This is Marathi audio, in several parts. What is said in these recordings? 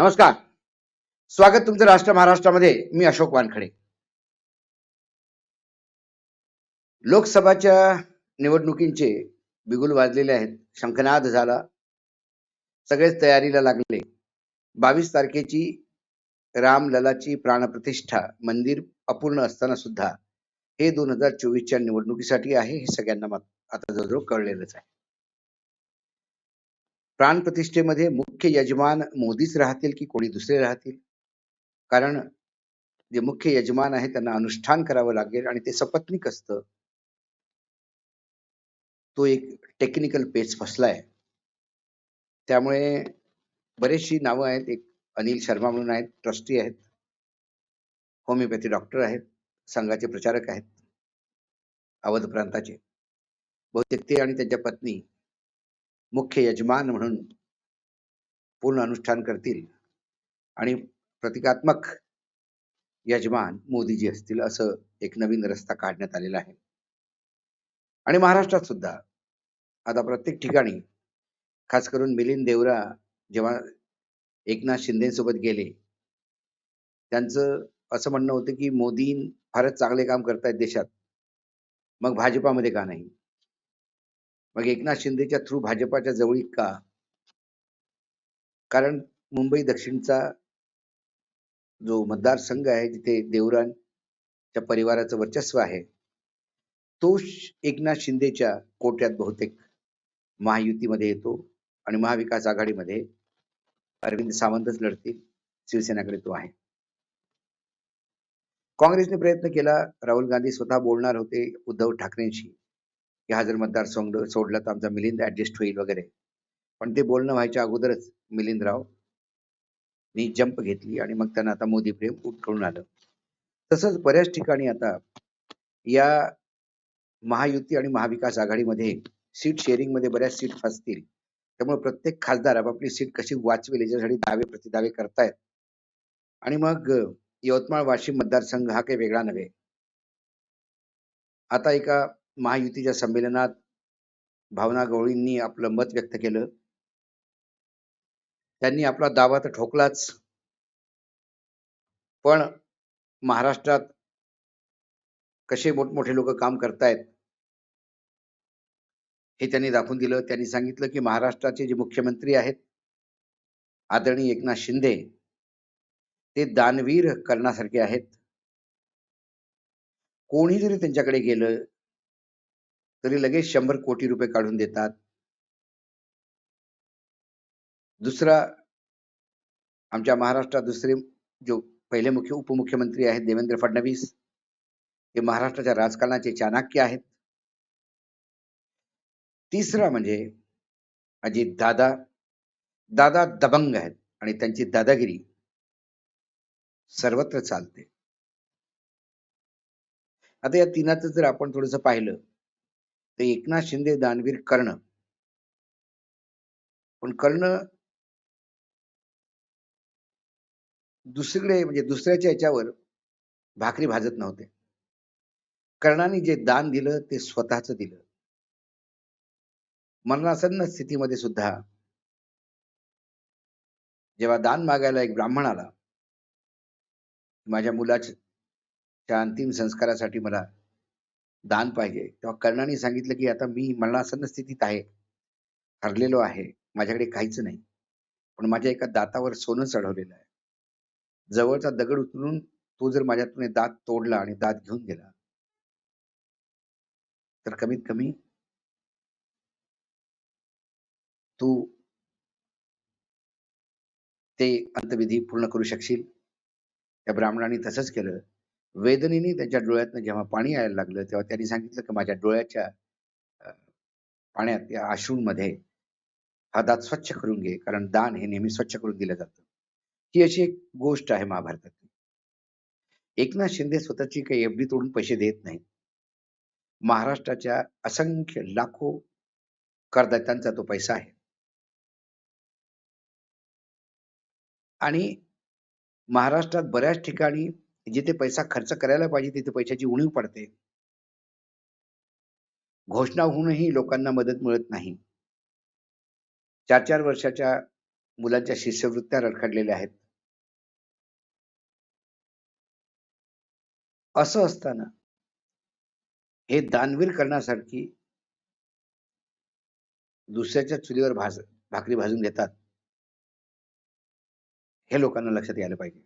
नमस्कार. स्वागत तुमचं राष्ट्र महाराष्ट्रामध्ये. मी अशोक वानखडे. लोकसभाच्या निवडणुकींचे बिगुल वाजलेले आहेत. शंखनाद झाला. सगळेच तयारीला लागले. बावीस तारखेची रामललाची प्राणप्रतिष्ठा मंदिर अपूर्ण असताना सुद्धा हे दोन हजार चोवीसच्या निवडणुकीसाठी आहे हे सगळ्यांना आता जवळजवळ कळलेलंच आहे. प्राणप्रतिष्ठेमध्ये मुख्य यजमान मोदीच राहतील की कोणी दुसरे राहतील? कारण जे मुख्य यजमान आहे त्यांना अनुष्ठान करावं लागेल आणि ते सपत्निक असतं. तो एक टेक्निकल पेच फसलाय. त्यामुळे बरेचशी नावं आहेत. एक अनिल शर्मा म्हणून आहेत ट्रस्टी आहेत होमिओपॅथी डॉक्टर आहेत संघाचे प्रचारक आहेत अवध प्रांताचे. बहुतेक ते आणि त्यांच्या पत्नी मुख्य यजमान म्हणून पूर्ण अनुष्ठान करतील. आणि प्रतिकात्मक यजमान मोदीजी असतील असं एक नवीन रस्ता काढण्यात आलेला आहे. आणि महाराष्ट्रात सुद्धा आता प्रत्येक ठिकाणी खास करून मिलिंद देवरा जेव्हा एकनाथ शिंदेसोबत गेले त्यांचं असं म्हणणं होतं की मोदी फारच चांगले काम करतायत देशात. मग भाजपामध्ये का नाही? मग एकनाथ शिंदेच्या थ्रू भाजपाच्या जवळीक का? कारण मुंबई दक्षिणचा जो मतदारसंघ आहे जिथे देवरांच्या परिवाराचं वर्चस्व आहे तो एकनाथ शिंदेच्या कोट्यात बहुतेक महायुतीमध्ये येतो आणि महाविकास आघाडीमध्ये अरविंद सावंतच लढतील शिवसेनाकडे तो आहे. काँग्रेसने प्रयत्न केला राहुल गांधी स्वतः बोलणार होते उद्धव ठाकरेंशी. की हा जर मतदारसंघ सोडला तर आमचा मिलिंद ऍडजस्ट होईल वगैरे. पण ते बोलणं व्हायच्या अगोदरच मिलिंदराव नी जंप घेतली आणि मग त्यांना आता मोदी प्रेम उठकळून आलं. तसंच बऱ्याच ठिकाणी आता या महायुती आणि महाविकास आघाडीमध्ये सीट शेअरिंगमध्ये बऱ्याच सीट फसतील. त्यामुळे प्रत्येक खासदार आपापली सीट कशी वाचवेल याच्यासाठी दावे प्रतिदावे करतायत. आणि मग यवतमाळ वाशिम मतदारसंघ हा काही वेगळा नव्हे. आता एका महायुतीच्या संमेलनात भावना गवळींनी आपलं मत व्यक्त केलं. त्यांनी आपला दावा तर ठोकलाच. पण महाराष्ट्रात कसे मोठमोठे लोक काम करतायत हे त्यांनी दाखवून दिलं. त्यांनी सांगितलं की महाराष्ट्राचे जे मुख्यमंत्री आहेत आदरणीय एकनाथ शिंदे ते दानवीर करण्यासारखे आहेत. कोणी जरी त्यांच्याकडे गेलं तरी लगेच शंभर कोटी रुपये काढून देतात. दुसरा आमच्या महाराष्ट्रात दुसरे जो पहिले मुख्य उपमुख्यमंत्री आहेत देवेंद्र फडणवीस हे महाराष्ट्राच्या राजकारणाचे चाणक्य आहेत. तिसरा म्हणजे अजित दादा. दादा दबंग आहेत आणि त्यांची दादागिरी सर्वत्र चालते. आता या तिनाचं जर आपण थोडस पाहिलं ते एकनाथ शिंदे दानवीर कर्ण. पण कर्ण दुसरीकडे म्हणजे दुसऱ्याच्या याच्यावर भाकरी भाजत नव्हते. कर्णाने जे दान दिलं ते स्वतःच दिलं. मरणासन्न स्थितीमध्ये सुद्धा जेव्हा दान मागायला एक ब्राह्मण आला माझ्या मुलाच्या अंतिम संस्कारासाठी मला दान पाहिजे. तेव्हा कर्णाने सांगितलं की आता मी मरणासन्न स्थितीत आहे. हरलेलो आहे. माझ्याकडे काहीच नाही. पण माझ्या एका दातावर सोनं चढवलेलं आहे. जवळचा दगड उचलून तो जर माझ्यातून दात तोडला आणि दात घेऊन गेला. तर कमीत कमी तू ते अंतविधी पूर्ण करू शकशील. त्या ब्राह्मणाने तसंच केलं. वेदनेने त्याच्या डोळ्यातनं जेव्हा पाणी यायला लागलं तेव्हा त्यांनी सांगितलं की माझ्या डोळ्याच्या पाण्यात या आश्रूंमध्ये हा दात स्वच्छ करून घे कारण दान हे नेहमी स्वच्छ करून दिलं जातं. ही अशी एक गोष्ट आहे महाभारतातली. एकनाथ शिंदे स्वतःची काही एफडी तोडून पैसे देत नाहीत. महाराष्ट्राच्या असंख्य लाखो करदात्यांचा तो पैसा आहे. आणि महाराष्ट्रात बऱ्याच ठिकाणी जिथे पैसा खर्च करायला पाहिजे तिथे पैशाची उणीव पडते. घोषणा होऊनही लोकांना मदत मिळत नाही. चार चार वर्षाच्या मुलांच्या शिष्यवृत्त्या रखडलेल्या आहेत. असं असताना हे दानवीर करण्यासारखी दुसऱ्याच्या चुलीवर भाज भाकरी भाजून घेतात. हे लोकांना लक्षात यायला पाहिजे.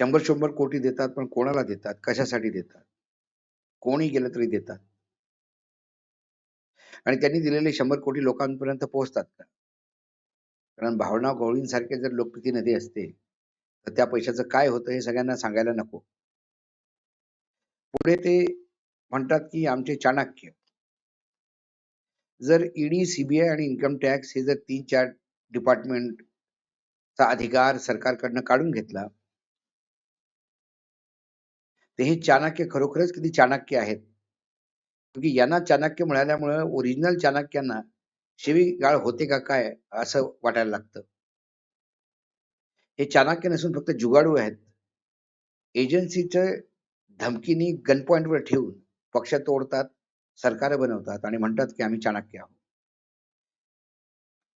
शंभर शंभर कोटी देतात पण कोणाला देतात? कशासाठी देतात? कोणी गेलं तरी देतात. आणि त्यांनी दिलेले शंभर कोटी लोकांपर्यंत पोहोचतात का? कारण भावना गवळींसारखे जर लोकप्रतिनिधी असते तर त्या पैशाचं काय होतं हे सगळ्यांना सांगायला नको. पुढे ते म्हणतात की आमचे चाणक्य. जर ईडी सीबीआय आणि इन्कम टॅक्स हे जर तीन चार डिपार्टमेंटचा अधिकार सरकारकडनं काढून घेतला ते हे चाणक्य खरोखरच किती चाणक्य आहेत? की यांना चाणक्य मिळाल्यामुळे ओरिजिनल चाणक्यांना शिवी गाळ होते का काय असं वाटायला लागतं? हे चाणक्य नसून फक्त जुगाडू आहेत. एजन्सीचे धमकीनी गन पॉइंटवर ठेवून पक्ष तोडतात सरकार बनवतात आणि म्हणतात की आम्ही चाणक्य आहोत.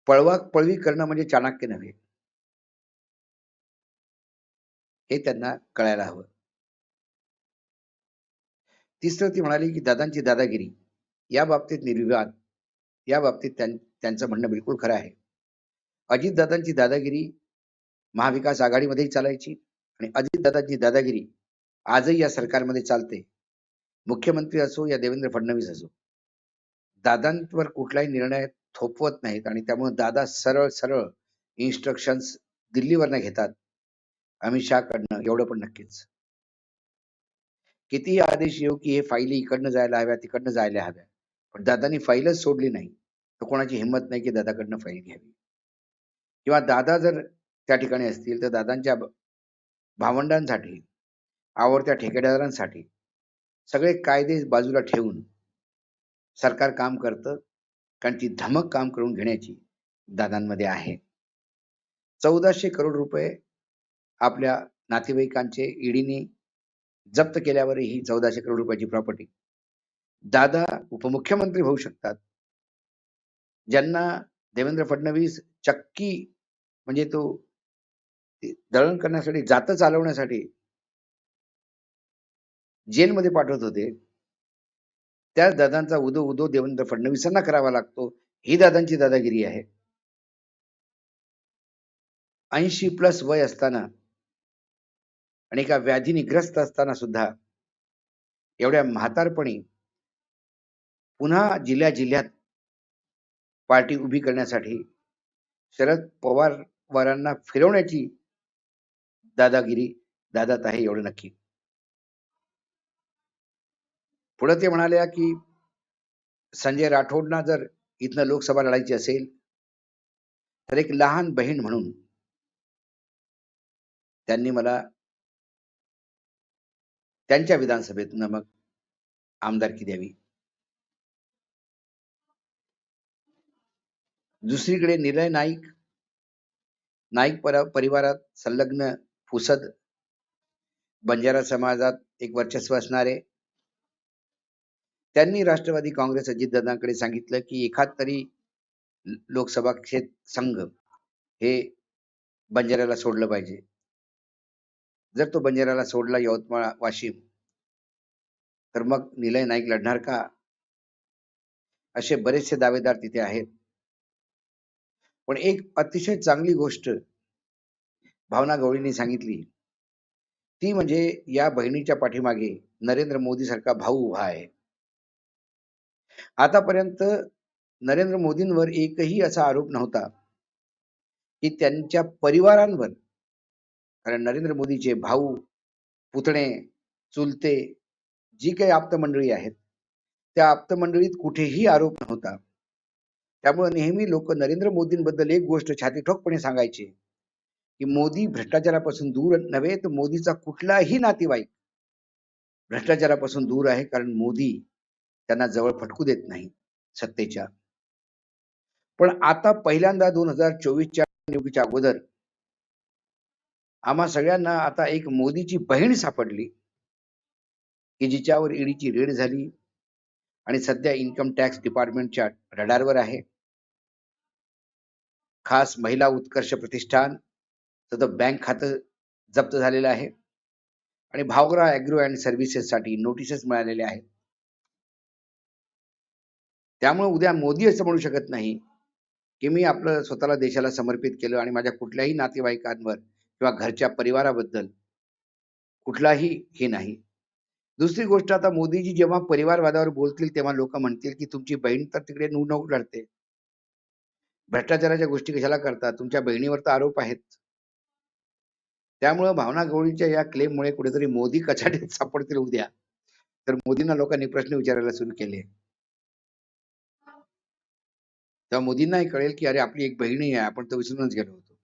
पळवा पळवी करणं म्हणजे चाणक्य नव्हे. हे त्यांना कळायला हवं. तिसरं ती म्हणाली की दादांची दादागिरी. या बाबतीत निर्विवाद. या बाबतीत त्यांचं म्हणणं बिलकुल खरं आहे. अजितदादांची दादागिरी महाविकास आघाडीमध्येही चालायची आणि अजितदादांची दादागिरी आजही या सरकारमध्ये चालते. मुख्यमंत्री असो या देवेंद्र फडणवीस असो. दादांवर कुठलाही निर्णय थोपवत नाहीत आणि त्यामुळे दादा सरळ सरळ इन्स्ट्रक्शन्स दिल्लीवरनं घेतात. अमित शहाकडनं एवढं पण नक्कीच. कितीही आदेश येऊ की हे फाईली इकडनं जायला हव्या तिकडनं जायला हव्या. पण दादानी फाईलच सोडली नाही तर कोणाची हिंमत नाही की दादाकडनं फाईल घ्यावी. किंवा दादा जर त्या ठिकाणी असतील तर दादांच्या भावंडांसाठी आवडत्या ठेकेदारांसाठी सगळे कायदे बाजूला ठेवून सरकार काम करतं कारण ती धमक काम करून घेण्याची दादांमध्ये आहे. चौदाशे करोड रुपये आपल्या नातेवाईकांचे ईडीने जप्त केल्यावर ही चौदाशे करोड रुपयाची प्रॉपर्टी दादा उपमुख्यमंत्री होऊ शकतात. ज्यांना देवेंद्र फडणवीस चक्की म्हणजे तो दळण करण्यासाठी जात चालवण्यासाठी जेलमध्ये पाठवत होते त्या दादांचा उदो उदो देवेंद्र फडणवीसांना करावा लागतो. ही दादांची दादागिरी आहे. ऐंशी प्लस वय असताना आणि एका व्याधीने ग्रस्त असताना सुद्धा एवढ्या म्हातारपणी पुन्हा जिल्ह्या जिल्ह्यात पार्टी उभी करण्यासाठी शरद पवारांना फिरवण्याची दादागिरी दादात आहे एवढं नक्की. पुढे ते म्हणाले की संजय राठोडना जर इथनं लोकसभा लढायची असेल तर एक लहान बहीण म्हणून त्यांनी मला त्यांच्या विधानसभेतनं मग आमदारकी द्यावी. दुसरीकडे निलय नाईक नाईक परिवारात संलग्न फुसद बंजारा समाजात एक वर्चस्व असणारे त्यांनी राष्ट्रवादी काँग्रेस अजितदादांकडे सांगितलं की एखाद तरी लोकसभा क्षेत्र संघ हे बंजाऱ्याला सोडलं पाहिजे. जर तो बंजाऱ्याला सोडला यवतमाळ वाशिम तर मग निलय नाईक लढणार का? असे बरेचसे दावेदार तिथे आहेत. पण एक अतिशय चांगली गोष्ट भावना गवळींनी सांगितली. ती म्हणजे या बहिणीच्या पाठीमागे नरेंद्र मोदी सारखा भाऊ उभा आहे. आतापर्यंत नरेंद्र मोदींवर एकही असा आरोप नव्हता की त्यांच्या परिवारांवर. कारण नरेंद्र मोदीचे भाऊ पुतणे चुलते जी काही आप्तमंडळी आहेत त्या आप्तमंडळीत कुठेही आरोप नव्हता. त्यामुळे नेहमी लोक नरेंद्र मोदींबद्दल एक गोष्ट छाती ठोकपणे सांगायचे की मोदी भ्रष्टाचारापासून दूर नव्हे तर मोदीचा कुठलाही नातेवाईक भ्रष्टाचारापासून दूर आहे कारण मोदी त्यांना जवळ फटकू देत नाही सत्तेच्या. पण आता पहिल्यांदा दोन हजार चोवीसच्या निवडणुकीच्या अगोदर आम्हा सगळ्यांना आता एक मोदीची बहीण सापडली. की जिच्यावर ईडीची रेड झाली आणि सध्या इन्कम टॅक्स डिपार्टमेंटच्या रडारवर आहे. खास महिला उत्कर्ष प्रतिष्ठान तसं बँक खातं जप्त झालेलं आहे. आणि भावग्रा अॅग्रो अँड सर्व्हिसेससाठी नोटिसेस मिळालेल्या आहेत. त्यामुळे उद्या मोदी असं म्हणू शकत नाही की मी आपलं स्वतःला देशाला समर्पित केलं आणि माझ्या कुठल्याही नातेवाईकांवर किंवा घरच्या परिवाराबद्दल कुठलाही हे नाही. दुसरी गोष्ट आता मोदीजी जेव्हा परिवारवादावर बोलतील तेव्हा लोक म्हणतील की तुमची बहीण तर तिकडे नू नऊ लढते. भ्रष्टाचाराच्या गोष्टी कशाला करतात? तुमच्या बहिणीवर तर आरोप आहेत. त्यामुळं भावना गवळीच्या या क्लेममुळे कुठेतरी मोदी कचाडीत सापडतील उद्या. तर मोदींना लोकांनी प्रश्न विचारायला सुरू केले. तेव्हा मोदींनाही कळेल की अरे आपली एक बहिणी आहे आपण तो विसरूनच गेलो होतो.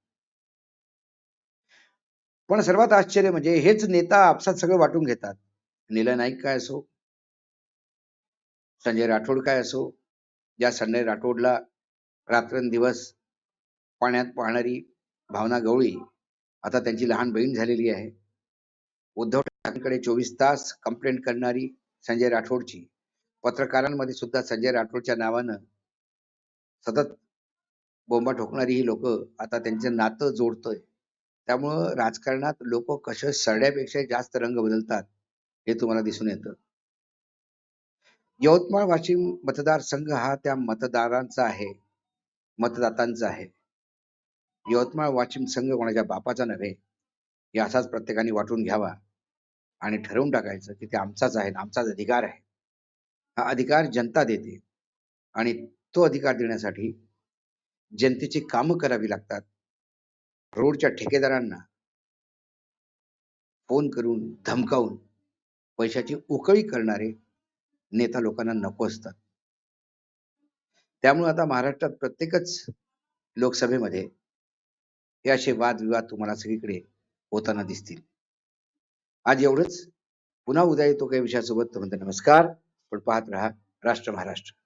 पण सर्वात आश्चर्य म्हणजे हेच नेता आपसात सगळं वाटून घेतात. निलय नाईक काय असो संजय राठोड काय असो ज्या संजय राठोडला रात्रंदिवस पाण्यात पाहणारी भावना गवळी आता त्यांची लहान बहीण झालेली आहे. उद्धव ठाकरेंकडे चोवीस तास कंप्लेंट करणारी संजय राठोडची पत्रकारांमध्ये सुद्धा संजय राठोडच्या नावानं सतत बोंबा ठोकणारी ही लोक आता त्यांचं नातं जोडतोय. त्यामुळं राजकारणात लोक कशा सरड्यापेक्षा जास्त रंग बदलतात हे तुम्हाला दिसून येतं. यवतमाळ वाशिम मतदारसंघ हा त्या मतदारांचा आहे मतदातांचा आहे. यवतमाळ वाशिम संघ कोणाच्या बापाचा नव्हे याचाच असाच प्रत्येकाने वाटून घ्यावा आणि ठरवून टाकायचं की ते आमचाच आहे आमचाच अधिकार आहे. हा अधिकार जनता देते आणि तो अधिकार देण्यासाठी जनतेची कामं करावी लागतात. रोडच्या ठेकेदारांना फोन करून धमकावून पैशाची उकळी करणारे नेता लोकांना नको असतात. त्यामुळे आता महाराष्ट्रात प्रत्येकच लोकसभेमध्ये हे असे वादविवाद तुम्हाला सगळीकडे होताना दिसतील. आज एवढंच. पुन्हा उद्या येतो काही विषयासोबत. तर नमस्कार. पण पाहत राहा राष्ट्र महाराष्ट्र.